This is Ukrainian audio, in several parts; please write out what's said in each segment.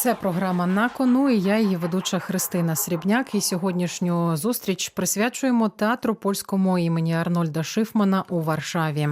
Це програма на кону. і Я її ведуча Христина Срібняк. І сьогоднішню зустріч присвячуємо театру польському імені Арнольда Шифмана у Варшаві.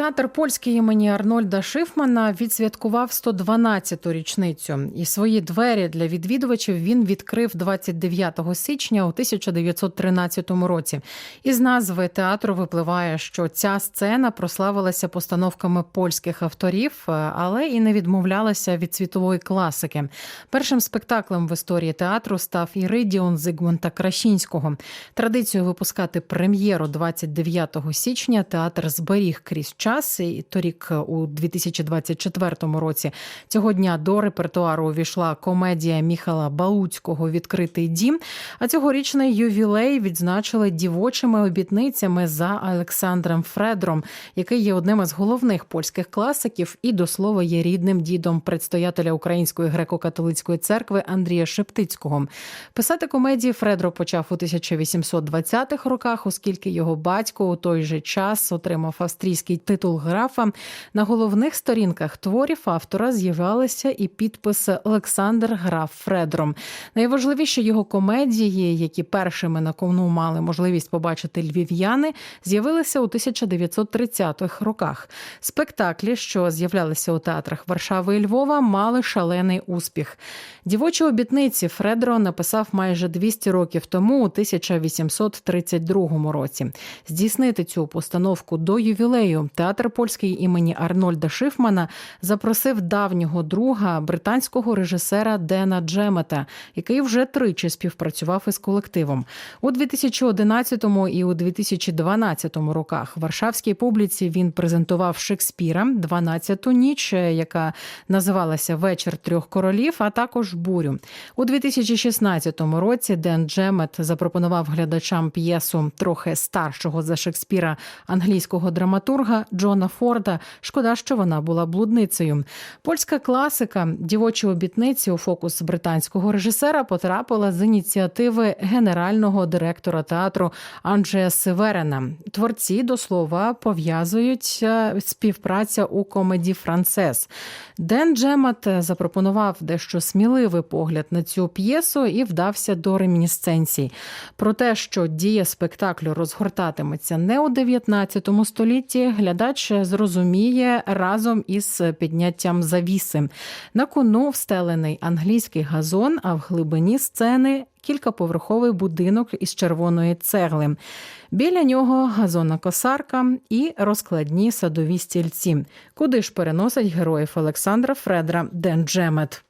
Театр польський імені Арнольда Шифмана відсвяткував 112-ту річницю, і свої двері для відвідувачів він відкрив 29 січня у 1913 році. Із назви театру випливає, що ця сцена прославилася постановками польських авторів, але і не відмовлялася від світової класики. Першим спектаклем в історії театру став Іридіон Зигмунта Кращінського. Традицію випускати прем'єру 29 січня театр зберіг крізь час. І торік, у 2024 році, цього дня до репертуару увійшла комедія Міхала Бауцького Відкритий дім. А цьогорічний ювілей відзначили дівочими обітницями за Олександром Фредром, який є одним із головних польських класиків, і до слова є рідним дідом предстоятеля Української греко-католицької церкви Андрія Шептицького. Писати комедії Фредро почав у 1820-х роках, оскільки його батько у той же час отримав австрійський титул графа. На головних сторінках творів автора з'являлися і підписи Олександр Граф Фредро. Найважливіші його комедії, які першими на кону мали можливість побачити львів'яни, з'явилися у 1930-х роках. Спектаклі, що з'являлися у театрах Варшави і Львова, мали шалений успіх. Дівочі обітниці Фредро написав майже 200 років тому, у 1832 році. Здійснити цю постановку до ювілею театр польський імені Арнольда Шифмана запросив давнього друга британського режисера Дена Джемета, який вже тричі співпрацював із колективом у 2011 і у 2012 роках. Варшавській публіці він презентував Шекспіра, «12-ту ніч, яка називалася Вечір трьох королів, а також бурю у 2016 році. Ден Джемет запропонував глядачам п'єсу трохи старшого за Шекспіра англійського драматурга Джона Форда. Шкода, що вона була блудницею. Польська класика дівочі обітниці у фокус британського режисера потрапила з ініціативи генерального директора театру Анджея Северена. Творці до слова пов'язують е, співпраця у комеді Францес. Ден Джемат запропонував дещо сміливий погляд на цю п'єсу і вдався до ремінісценцій. Про те, що дія спектаклю розгортатиметься не у 19 столітті, глядач зрозуміє разом із підняттям завіси. На кону встелений англійський газон, а в глибині сцени кількаповерховий будинок із червоної цегли. Біля нього газонна косарка і розкладні садові стільці, куди ж переносить героїв Олександра Фредра Ден Джемет.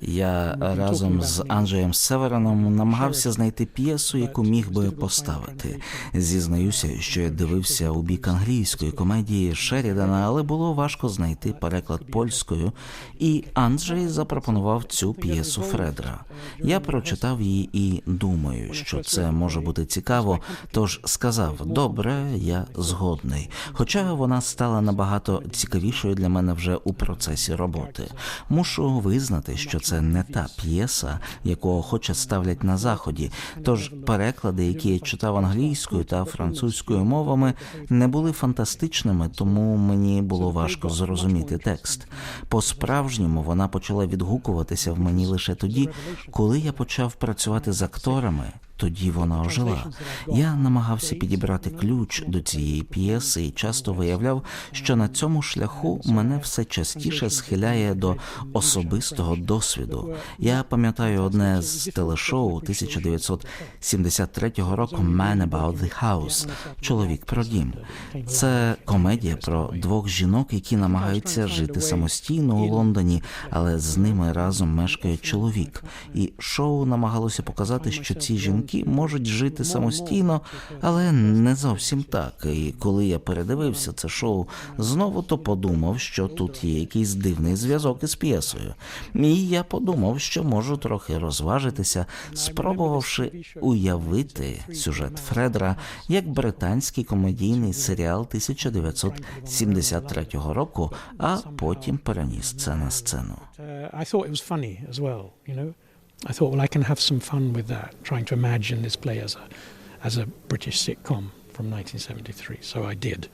Я разом з Анджеєм Севераном намагався знайти п'єсу, яку міг би поставити. Зізнаюся, що я дивився у бік англійської комедії Шерідана, але було важко знайти переклад польською. І Анджей запропонував цю п'єсу Фредра. Я прочитав її і думаю, що це може бути цікаво. Тож сказав: добре, я згодний. Хоча вона стала набагато цікавішою для мене вже у процесі роботи. Мушу визнати, що це не та п'єса, яку охоче ставлять на заході. Тож переклади, які я читав англійською та французькою мовами, не були фантастичними, тому мені було важко зрозуміти текст. По справжньому вона почала відгукуватися в мені лише тоді, коли я почав працювати з акторами. Тоді вона ожила. Я намагався підібрати ключ до цієї п'єси і часто виявляв, що на цьому шляху мене все частіше схиляє до особистого досвіду. Я пам'ятаю одне з телешоу 1973 року «Man About the House» Чоловік про дім. Це комедія про двох жінок, які намагаються жити самостійно у Лондоні, але з ними разом мешкає чоловік. І шоу намагалося показати, що ці жінки можуть жити самостійно, але не зовсім так. І коли я передивився це шоу знову, то подумав, що тут є якийсь дивний зв'язок із п'єсою. І я подумав, що можу трохи розважитися, спробувавши уявити сюжет Фредра як британський комедійний серіал 1973 року, а потім переніс це на сцену. Uh, I thought it was funny as well, you know. I thought, well, I can have some fun with that, trying to imagine this play as a as a British sitcom from 1973. So I did.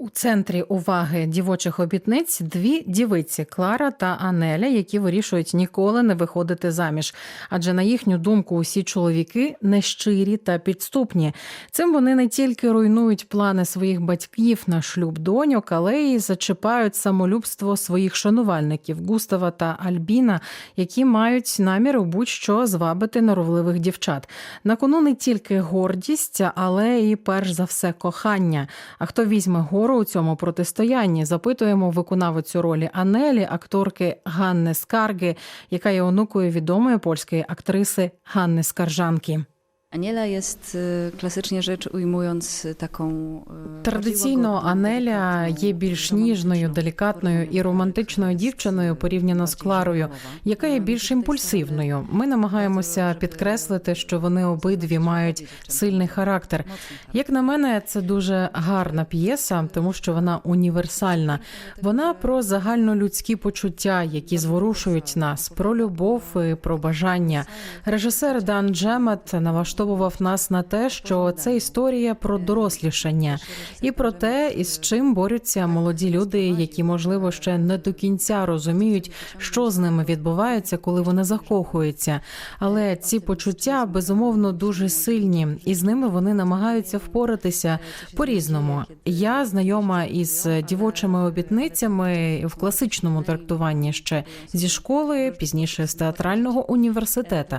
У центрі уваги дівочих обітниць дві дівиці Клара та Анеля, які вирішують ніколи не виходити заміж. Адже на їхню думку, усі чоловіки нещирі та підступні. Цим вони не тільки руйнують плани своїх батьків на шлюб доньок, але й зачіпають самолюбство своїх шанувальників Густава та Альбіна, які мають намір у будь-що звабити норовливих дівчат. На кону не тільки гордість, але і перш за все кохання. А хто візьме гору у цьому протистоянні? Запитуємо виконавицю ролі Анелі, акторки Ганни Скарги, яка є онукою відомої польської актриси Ганни Скаржанки. Aniela jest y, klasycznie rzecz ujmując taką Традиційно Анеля є більш ніжною, делікатною і романтичною дівчиною порівняно з Кларою, яка є більш імпульсивною. Ми намагаємося підкреслити, що вони обидві мають сильний характер. Як на мене, це дуже гарна п'єса, тому що вона універсальна. Вона про загальнолюдські почуття, які зворушують нас, про любов і про бажання. Режисер Дан Джемет налаштовував нас на те, що це історія про дорослішання і про те, із чим борються молоді люди, які можливо ще не до кінця розуміють, що з ними відбувається, коли вони закохуються. Але ці почуття безумовно дуже сильні, і з ними вони намагаються впоратися по-різному. Я знайома із дівочими обітницями в класичному трактуванні ще зі школи, пізніше з театрального університету.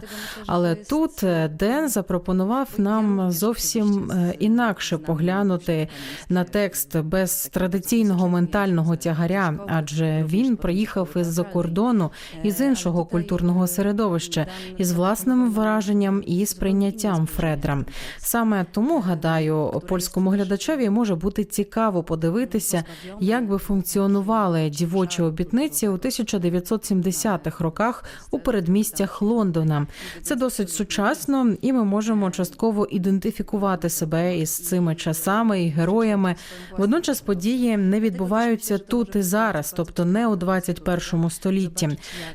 Але тут е, Ден запропонував нам зовсім е, інакше поглянути на текст без традиційного ментального тягаря, адже він приїхав із-за кордону із іншого культурного середовища із власним враженням і сприйняттям Фредра. Саме тому гадаю, польському глядачеві може бути цікаво подивитися, як би функціонували дівочі обітниці у 1970-х роках у передмістях Лондона. Це досить сучасно, і ми можемо частково ідентифікувати себе із цими часами і героями. Водночас події не відбуваються тут і зараз, тобто не у 21 столітті.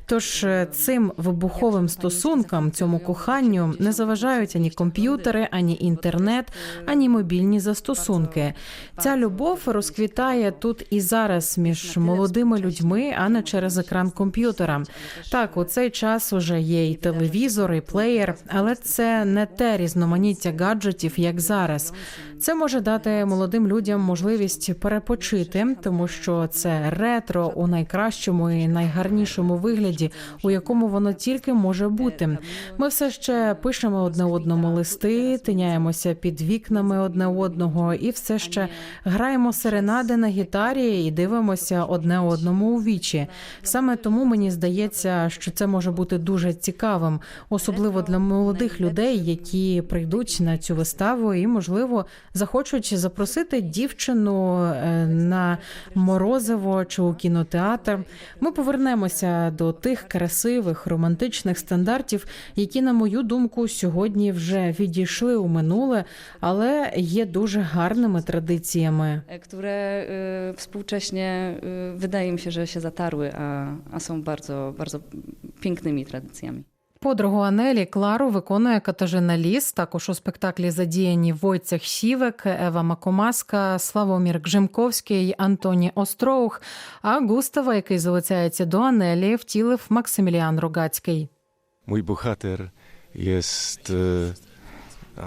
Тож е, цим вибуховим стосункам, цьому коханню не заважають ані комп'ютери, ані інтернет, ані мобільні застосунки. Ця любов розквітає тут і зараз між молодими людьми, а не через екран комп'ютера. Так, у цей час уже є і телевізор, і плеєр, але це не те різноманіття гаджетів, як зараз. Це може дати молодим людям можливість перепочити, тому що це ретро у найкращому і найгарнішому вигляді, у якому воно тільки може бути. Ми все ще пишемо одне одному листи, тиняємося під вікнами одне одного, і все ще граємо серенади на гітарі і дивимося одне одному у вічі. Саме тому мені здається, що це може бути дуже цікавим, особливо для молодих людей, які прийдуть на цю виставу і, можливо, захочуть запросити дівчину е, на морозиво чи у кінотеатр. Ми повернемося до тих красивих романтичних стандартів, які, на мою думку, сьогодні вже відійшли у минуле, але є дуже гарними традиціями. e, które y, współcześnie wydaje mi się, że się zatarły, a, a są bardzo, bardzo pięknymi tradycjami. Подругу Анелі Клару виконує Катажина Ліс. Також у спектаклі задіяні Войцех Сівек, Ева Макомаска, Славомір Гжимковський, Антоні Остроух. А Густава, який залицяється до Анелі, втілив Максиміліан Рогацький. Мій бухатер єст. a nawet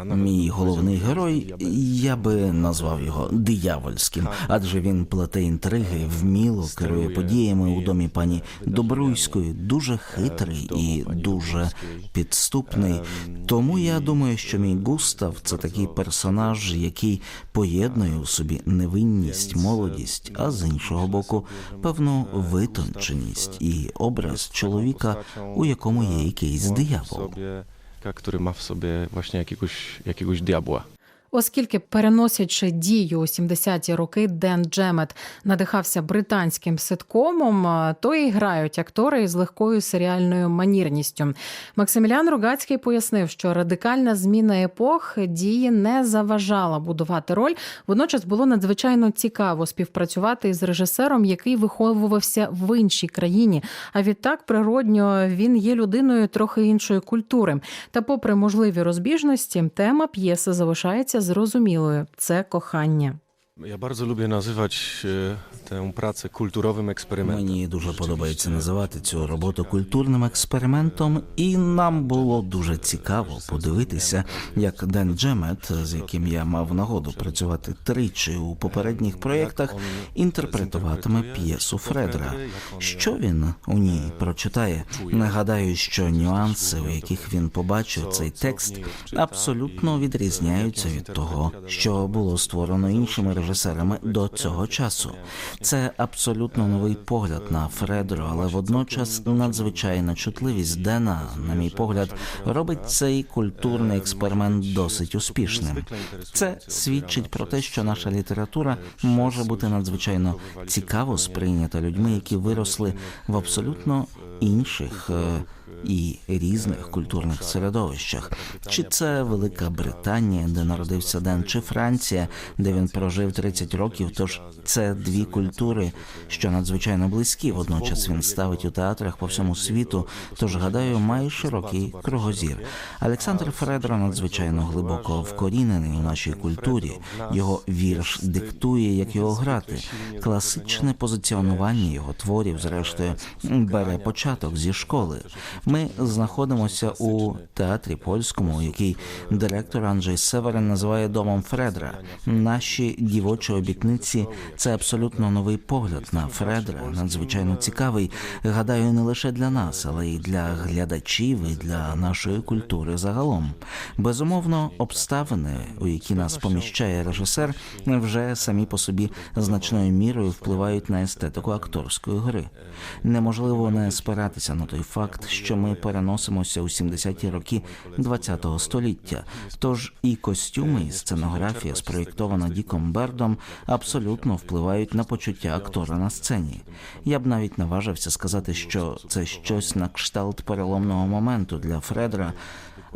Мій головний герой, я би назвав його диявольським, адже він плете інтриги, вміло керує подіями у домі пані Добруйської, дуже хитрий і дуже підступний. Тому я думаю, що мій Густав це такий персонаж, який поєднує у собі невинність, молодість, а з іншого боку, певну витонченість і образ чоловіка, у якому є якийсь диявол. Sobie, ka- który ma w sobie właśnie jakiegoś, jakiegoś diabła. Оскільки переносячи дію у 70-ті роки, Ден Джемет надихався британським ситкомом, то і грають актори з легкою серіальною манірністю. Максимілян Ругацький пояснив, що радикальна зміна епох дії не заважала будувати роль. Водночас було надзвичайно цікаво співпрацювати із режисером, який виховувався в іншій країні. А відтак, природньо, він є людиною трохи іншої культури. Та, попри можливі розбіжності, тема п'єси залишається зрозумілою це кохання. Bardzo lubię nazywać e, tę pracę kulturowym eksperymentem. Мені дуже подобається називати цю роботу культурним експериментом, і нам було дуже цікаво подивитися, як Ден Джемет, з яким я мав нагоду працювати тричі у попередніх проєктах, інтерпретуватиме п'єсу Фредера. Що він у ній прочитає? Нагадаю, що нюанси, у яких він побачив цей текст, абсолютно відрізняються від того, що було створено іншими режисерами до цього часу. Це абсолютно новий погляд на Фредро, але водночас надзвичайна чутливість Дена, на мій погляд, робить цей культурний експеримент досить успішним. Це свідчить про те, що наша література може бути надзвичайно цікаво сприйнята людьми, які виросли в абсолютно інших. І різних культурних середовищах, чи це Велика Британія, де народився Ден, чи Франція, де він прожив 30 років. Тож це дві культури, що надзвичайно близькі. Водночас він ставить у театрах по всьому світу. Тож гадаю, має широкий кругозір. Олександр Фредро надзвичайно глибоко вкорінений у нашій культурі. Його вірш диктує, як його грати. Класичне позиціонування його творів, зрештою, бере початок зі школи. Ми знаходимося у театрі польському, який директор Анджей Северин називає домом Фредра. Наші дівочі обітниці це абсолютно новий погляд на Фредра, надзвичайно цікавий. Гадаю, не лише для нас, але й для глядачів і для нашої культури загалом. Безумовно, обставини, у які нас поміщає режисер, вже самі по собі значною мірою впливають на естетику акторської гри. Неможливо не спиратися на той факт, що ми переносимося у 70-ті роки ХХ століття. Тож і костюми, і сценографія, спроєктована Діком Бердом, абсолютно впливають на почуття актора на сцені. Я б навіть наважився сказати, що це щось на кшталт переломного моменту для Фредера.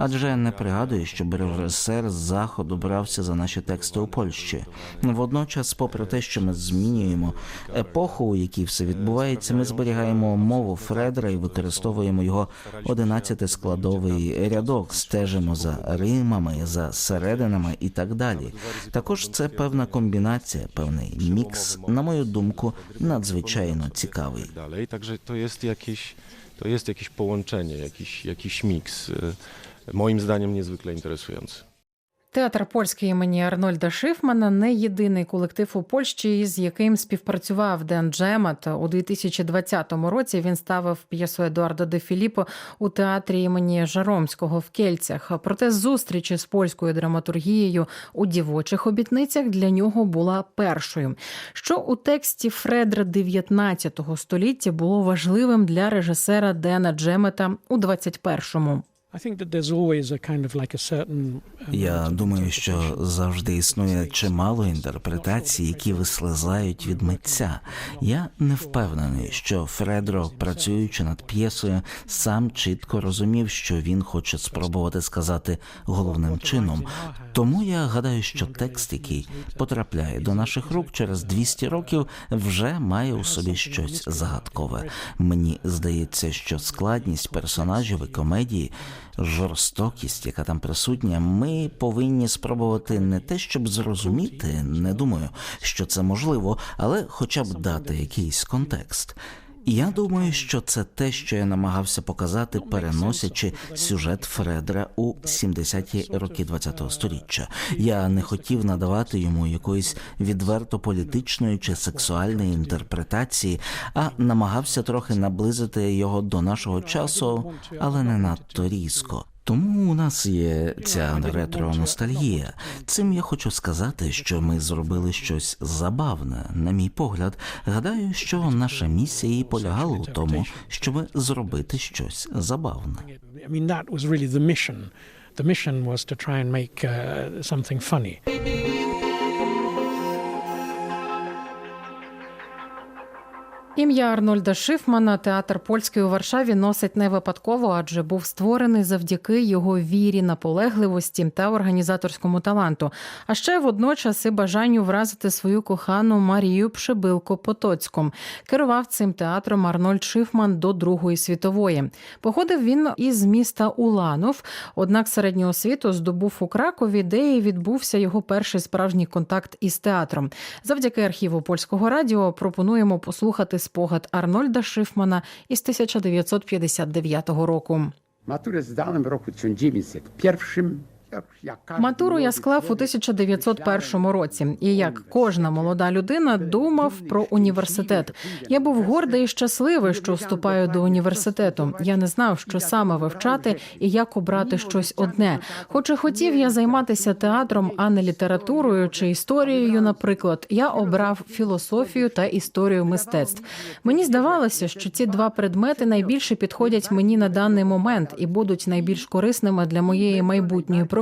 Адже не пригадую, щоб режисер з заходу брався за наші тексти у Польщі. Водночас, попри те, що ми змінюємо епоху, у якій все відбувається, ми зберігаємо мову Фредера і використовуємо його 11-складовий рядок, стежимо за римами, за серединами і так далі. Також це певна комбінація, певний мікс, на мою думку, надзвичайно цікавий. dalej. Także to jest jakieś, to jest jakieś połączenie, jakiś, jakiś miks. Moim zdaniem niezwykle interesujący. Театр польський імені Арнольда Шифмана не єдиний колектив у Польщі, з яким співпрацював Ден Джемат. У 2020 році він ставив п'єсу Едуарда де Філіппо у театрі імені Жаромського в Кельцях. Проте зустріч з польською драматургією у дівочих обітницях для нього була першою. Що у тексті Фредра 19 століття було важливим для режисера Дена Джемета у 21-му. Um, Я думаю, що завжди існує чимало інтерпретацій, які вислизають від митця. Я не впевнений, що Фредро, працюючи над п'єсою, сам чітко розумів, що він хоче спробувати сказати головним чином. Тому я гадаю, що текст, який потрапляє до наших рук через 200 років, вже має у собі щось загадкове. Мені здається, що складність персонажів і комедії, жорстокість, яка там присутня, ми повинні спробувати не те, щоб зрозуміти, не думаю, що це можливо, але хоча б дати якийсь контекст. Я думаю, що це те, що я намагався показати, переносячи сюжет Фредера у 70-ті роки ХХ століття. Я не хотів надавати йому якоїсь відверто політичної чи сексуальної інтерпретації, а намагався трохи наблизити його до нашого часу, але не надто різко. Тому у нас є ця ретро-ностальгія. Цим я хочу сказати, що ми зробили щось забавне. На мій погляд, гадаю, що наша місія і полягала у тому, щоб зробити щось забавне. The mission. was to try and make something funny. Ім'я Арнольда Шифмана театр польський у Варшаві носить не випадково, адже був створений завдяки його вірі, наполегливості та організаторському таланту. А ще водночас і бажанню вразити свою кохану Марію Пшибилко Потоцьку. Керував цим театром Арнольд Шифман до Другої світової. Походив він із міста Уланов, однак середню освіту здобув у Кракові, де і відбувся його перший справжній контакт із театром. Завдяки архіву польського радіо пропонуємо послухати спогад Арнольда Шифмана із 1959 року. Maturę zdałem w roku 1901. Матуру я склав у człowiek, 1901 році, і як кожна молода людина думав про університет. Я був гордий і щасливий, що вступаю до університету. Я не знав, що саме вивчати і як обрати щось одне. Хоч і хотів я займатися театром, а не літературою чи історією. Наприклад, я обрав філософію та історію мистецтв. Мені здавалося, що ці два предмети найбільше підходять мені на даний момент і будуть найбільш корисними для моєї майбутньої професії.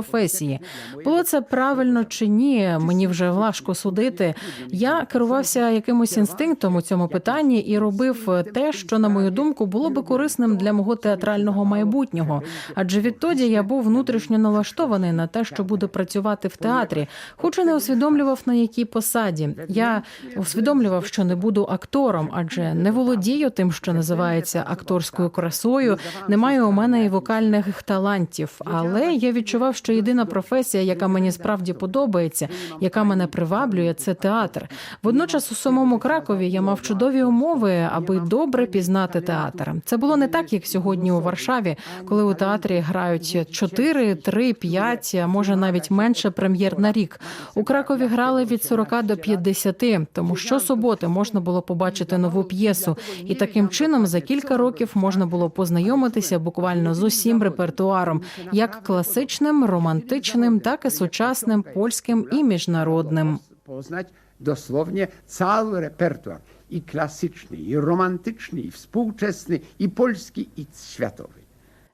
Було це правильно чи ні? Мені вже важко судити. Я керувався якимось інстинктом у цьому питанні і робив те, що на мою думку було би корисним для мого театрального майбутнього. Адже відтоді я був внутрішньо налаштований на те, що буду працювати в театрі, хоч і не усвідомлював на якій посаді. Я усвідомлював, що не буду актором, адже не володію тим, що називається акторською красою. Немає у мене і вокальних талантів, але я відчував, що єдина професія, яка мені справді подобається, яка мене приваблює, це театр. Водночас у самому Кракові я мав чудові умови, аби добре пізнати театр. Це було не так, як сьогодні у Варшаві, коли у театрі грають 4, 3, 5, а може навіть менше прем'єр на рік. У Кракові грали від 40 до 50, тому щосуботи можна було побачити нову п'єсу, і таким чином за кілька років можна було познайомитися буквально з усім репертуаром, як класичним, романтичним, так і сучасним, польським і міжнародним. Познать dosłownie cały repertuar і klasyczny, i romantyczny, i współczesny, i polski, i światowy.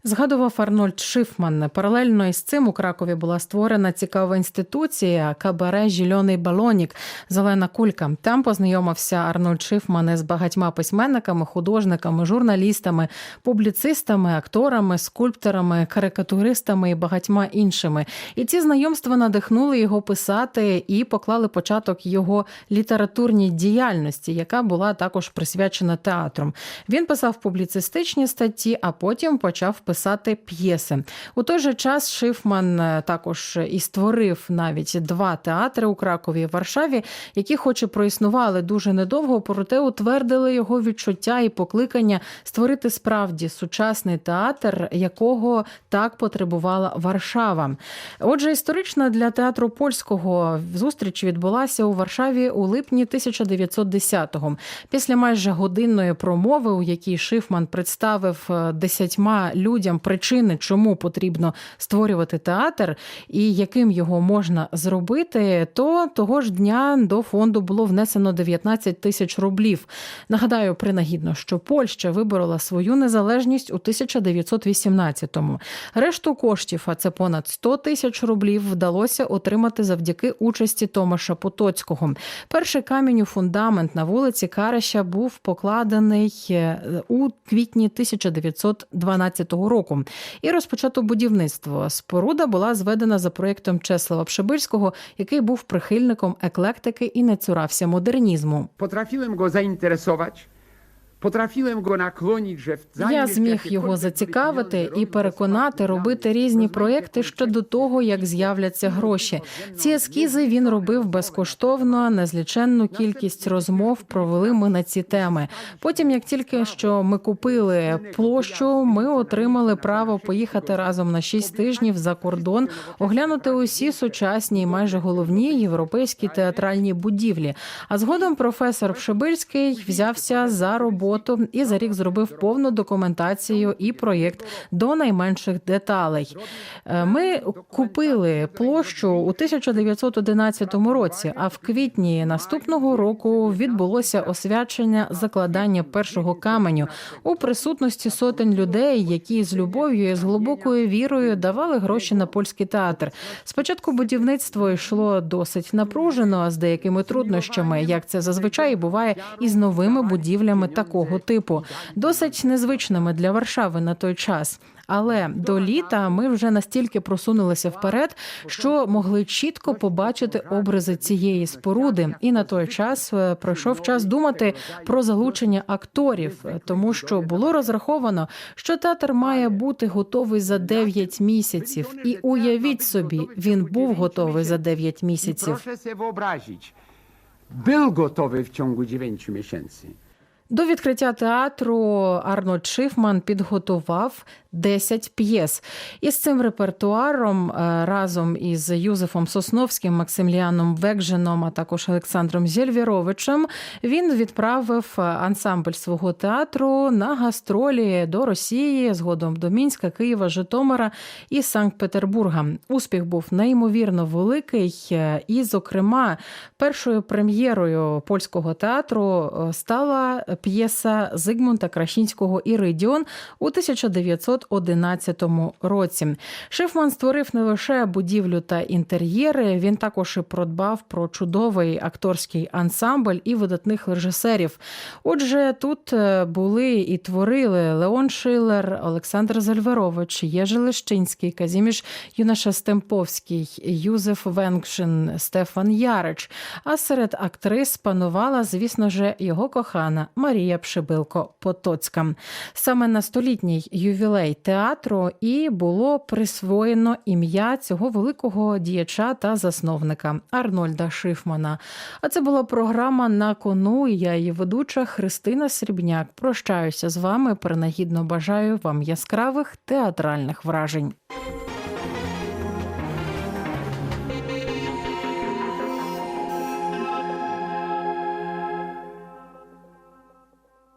Згадував Арнольд Шифман. Паралельно із цим у Кракові була створена цікава інституція кабаре Жільоний балонік Зелена кулька. Там познайомився Арнольд Шифман із багатьма письменниками, художниками, журналістами, публіцистами, акторами, скульпторами, карикатуристами і багатьма іншими. І ці знайомства надихнули його писати і поклали початок його літературній діяльності, яка була також присвячена театру. Він писав публіцистичні статті, а потім почав писати п'єси. У той же час Шифман е, також і створив навіть два театри у Кракові і Варшаві, які, хоч і проіснували дуже недовго, проте утвердили його відчуття і покликання створити справді сучасний театр, якого так потребувала Варшава. Отже, історично для театру польського зустріч відбулася у Варшаві у липні 1910-го. Після майже годинної промови, у якій Шифман представив е, десятьма людям причини, чому потрібно створювати театр і яким його можна зробити, то того ж дня до фонду було внесено 19 тисяч рублів. Нагадаю, принагідно, що Польща виборола свою незалежність у 1918-му. Решту коштів, а це понад 100 тисяч рублів, вдалося отримати завдяки участі Томаша Потоцького. Перший камінь у фундамент на вулиці Карища був покладений е, у квітні 1912 року. І розпочато будівництво. Споруда була зведена за проєктом Чеслава Пшебильського, який був прихильником еклектики і не цурався модернізму. Потрафілим го zainteresować, potrafiłem go nakłonić, że Я зміг його зацікавити і переконати робити різні проєкти ще до того, як з'являться гроші. Ці ескізи він робив безкоштовно. Незліченну кількість розмов провели ми на ці теми. Потім, як тільки що ми купили площу, ми отримали право поїхати разом на шість тижнів за кордон, оглянути усі сучасні і майже головні європейські театральні будівлі. А згодом професор Пшебильський взявся за роботу роботу і за рік зробив повну документацію і проєкт до найменших деталей. Е, Ми купили площу у 1911 році, а в квітні наступного року відбулося освячення закладання першого каменю у присутності сотень людей, які з любов'ю і з глибокою вірою давали гроші на польський театр. Спочатку будівництво йшло досить напружено з деякими труднощами, як це зазвичай буває із новими будівлями такого типу, досить незвичними для Варшави на той час. Але до літа ми вже настільки просунулися вперед, що могли чітко побачити образи цієї споруди. І на той час е, пройшов час думати про залучення акторів, тому що було розраховано, що театр має бути готовий за 9 місяців. І уявіть собі, він був готовий за 9 місяців. sobie wyobrazić, był gotowy 9 miesięcy. До відкриття театру Арнольд Шифман підготував 10 п'єс. І з цим репертуаром е, разом із Юзефом Сосновським, Максиміліаном Векженом, а також Олександром Зєльвіровичем він відправив е, ансамбль свого театру на гастролі до Росії, згодом до Мінська, Києва, Житомира і Санкт-Петербурга. Успіх був неймовірно великий, е, і, зокрема, першою прем'єрою польського театру стала п'єса Зигмунта Крашінського Іридіон у 1911 році. Шифман створив не лише будівлю та інтер'єри, він також і продбав про чудовий акторський ансамбль і видатних режисерів. Отже, тут е, були і творили Леон Шилер, Олександр Зальверович, Єжи Лещинський, Казіміш Юнаша Стемповський, Юзеф Венгшин, Стефан Ярич. А серед актрис панувала, звісно ж, його кохана Марія Пшибилко Потоцька. Саме на столітній ювілей театру і було присвоєно ім'я цього великого діяча та засновника Арнольда Шифмана. А це була програма на кону. Я її ведуча Христина Срібняк. Прощаюся з вами. Принагідно бажаю вам яскравих театральних вражень.